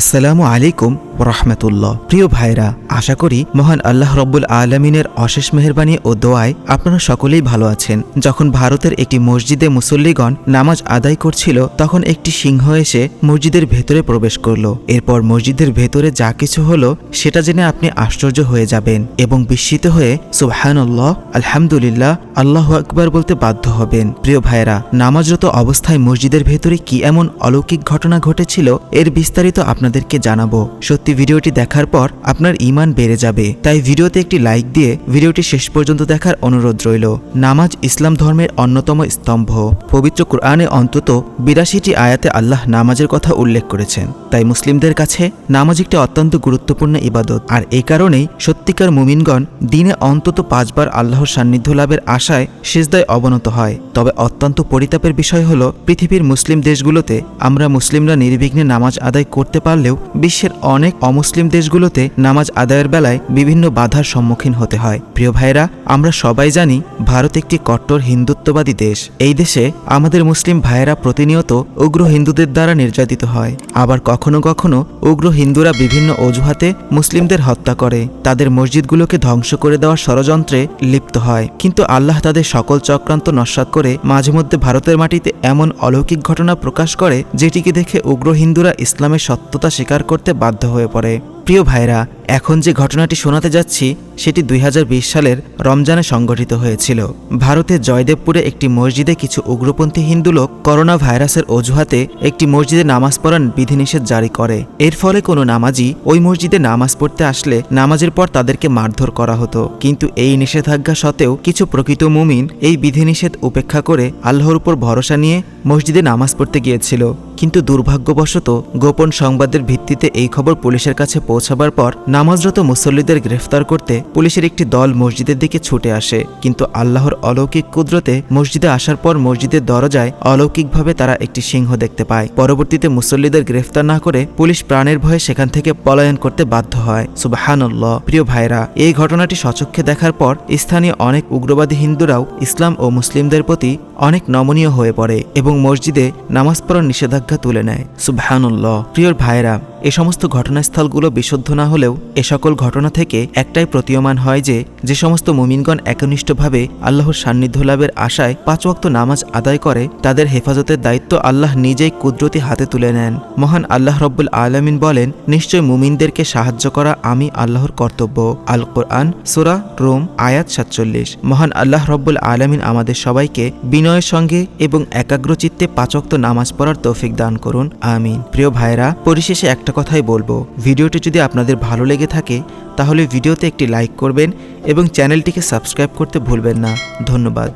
আসসালামু আলাইকুম রহমতুল্লাহ প্রিয় ভাইরা, আশা করি মহান আল্লাহ রব্বুল আলমিনের অশেষ মেহরবানি ও দোয়ায় আপনারা সকলেই ভালো আছেন। যখন ভারতের একটি মসজিদে মুসল্লিগণ নামাজ আদায় করছিল, তখন একটি সিংহ এসে মসজিদের ভেতরে প্রবেশ করল। এরপর মসজিদের ভেতরে যা কিছু হলো, সেটা জেনে আপনি আশ্চর্য হয়ে যাবেন এবং বিস্মিত হয়ে সুবহানাল্লাহ, আলহামদুলিল্লাহ, আল্লাহ আকবার বলতে বাধ্য হবেন। প্রিয় ভাইরা, নামাজরত অবস্থায় মসজিদের ভেতরে কি এমন অলৌকিক ঘটনা ঘটেছিল, এর বিস্তারিত আপনাদেরকে জানাব। সত্যি ভিডিওটি দেখার পর আপনার ইমান বেড়ে যাবে। তাই ভিডিওতে একটি লাইক দিয়ে ভিডিওটি শেষ পর্যন্ত দেখার অনুরোধ রইল। নামাজ ইসলাম ধর্মের অন্যতম স্তম্ভ। পবিত্র কোরআনে অন্তত বিরাশিটি আয়াতে আল্লাহ নামাজের কথা উল্লেখ করেছেন। তাই মুসলিমদের কাছে নামাজ একটি অত্যন্ত গুরুত্বপূর্ণ ইবাদত। আর এই কারণেই সত্যিকার মুমিনগণ দিনে অন্তত পাঁচবার আল্লাহর সান্নিধ্য লাভের আশায় সেজদায় অবনত হয়। তবে অত্যন্ত পরিতাপের বিষয় হল পৃথিবীর মুসলিম দেশগুলোতে আমরা মুসলিমরা নির্বিঘ্নে নামাজ আদায় করতে পারলেও বিশ্বের অনেক অমুসলিম দেশগুলোতে নামাজ আদায়ের বেলায় বিভিন্ন বাধার সম্মুখীন হতে হয়। প্রিয় ভাইরা আমরা সবাই জানি ভারত একটি কট্টর হিন্দুত্ববাদী দেশ। এই দেশে আমাদের মুসলিম ভাইয়েরা প্রতিনিয়ত উগ্র হিন্দুদের দ্বারা নির্যাতিত হয়। আবার কখনো কখনো উগ্র হিন্দুরা বিভিন্ন অজুহাতে মুসলিমদের হত্যা করে। তাদের মসজিদগুলোকে ধ্বংস করে দেওয়ার ষড়যন্ত্রে লিপ্ত হয়। কিন্তু আল্লাহ তাদের সকল চক্রান্ত নস্বাত করে মাঝে মধ্যে ভারতের মাটিতে এমন অলৌকিক ঘটনা প্রকাশ করে, যেটিকে দেখে উগ্র হিন্দুরা ইসলামের সত্যতা স্বীকার করতে বাধ্য হয়ে পড়ে। প্রিয় ভাইরা এখন যে ঘটনাটি শোনাতে যাচ্ছি সেটি দুই হাজার বিশ সালের রমজানে সংগঠিত হয়েছিল। ভারতের জয়দেবপুরে একটি মসজিদে কিছু উগ্রপন্থী হিন্দু লোক করোনা ভাইরাসের অজুহাতে একটি মসজিদে নামাজ পড়ার বিধিনিষেধ জারি করে। এর ফলে কোনো নামাজি ওই মসজিদে নামাজ পড়তে আসলে নামাজের পর তাদেরকে মারধর করা হতো। কিন্তু এই নিষেধাজ্ঞা সত্ত্বেও কিছু প্রকৃত মুমিন এই বিধিনিষেধ উপেক্ষা করে আল্লাহর উপর ভরসা নিয়ে মসজিদে নামাজ পড়তে গিয়েছিল। কিন্তু দুর্ভাগ্যবশত গোপন সংবাদের ভিত্তিতে এই খবর পুলিশের কাছে পৌঁছাবার পর নামাজরত মুসল্লিদের গ্রেফতার করতে পুলিশের একটি দল মসজিদের দিকে ছুটে আসে, কিন্তু আল্লাহর অলৌকিক কুদরতে মসজিদে আসার পর মসজিদের দরজায় অলৌকিকভাবে তারা একটি সিংহ দেখতে পায়। পরবর্তীতে মুসল্লিদের গ্রেফতার না করে পুলিশ প্রাণের ভয়ে সেখান থেকে পলায়ন করতে বাধ্য হয়। সুবাহানুল্লাহ। প্রিয় ভাইরা এই ঘটনাটি সচক্ষে দেখার পর স্থানীয় অনেক উগ্রবাদী হিন্দুরাও ইসলাম ও মুসলিমদের প্রতি অনেক নমনীয় হয়ে পড়ে এবং মসজিদে নামাজ পড়ার নিষেধাজ্ঞা তুলে নেয়। সুবহানুল্লাহ। প্রিয় ভাইরা এ সমস্ত ঘটনাস্থলগুলো বিশুদ্ধ না হলেও এ সকল ঘটনা থেকে একটাই প্রতীয়মান হয় যে যে সমস্ত মুমিনগণ একনিষ্ঠভাবে আল্লাহর সান্নিধ্য লাভের আশায় পাঁচ ওয়াক্ত নামাজ আদায় করে, তাদের হেফাজতের দায়িত্ব আল্লাহ নিজেই কুদরতি হাতে তুলে নেন। মহান আল্লাহ রব্বুল আলমিন বলেন, নিশ্চয় মুমিনদেরকে সাহায্য করা আমি আল্লাহর কর্তব্য। আল কোরআন সুরা রোম, আয়াত সাতচল্লিশ। মহান আল্লাহ রব্বুল আলমিন আমাদের সবাইকে বিনয়ের সঙ্গে এবং একাগ্রচিত্তে পাচক্ত নামাজ পড়ার তৌফিক দান করুন। আমিন। প্রিয় ভাইরা পরিশেষে একটা কথাই বলব। ভিডিওটি যদি আপনাদের ভালো লেগে থাকে, তাহলে ভিডিওতে একটি লাইক করবেন এবং চ্যানেলটিকে সাবস্ক্রাইব করতে ভুলবেন না। ধন্যবাদ।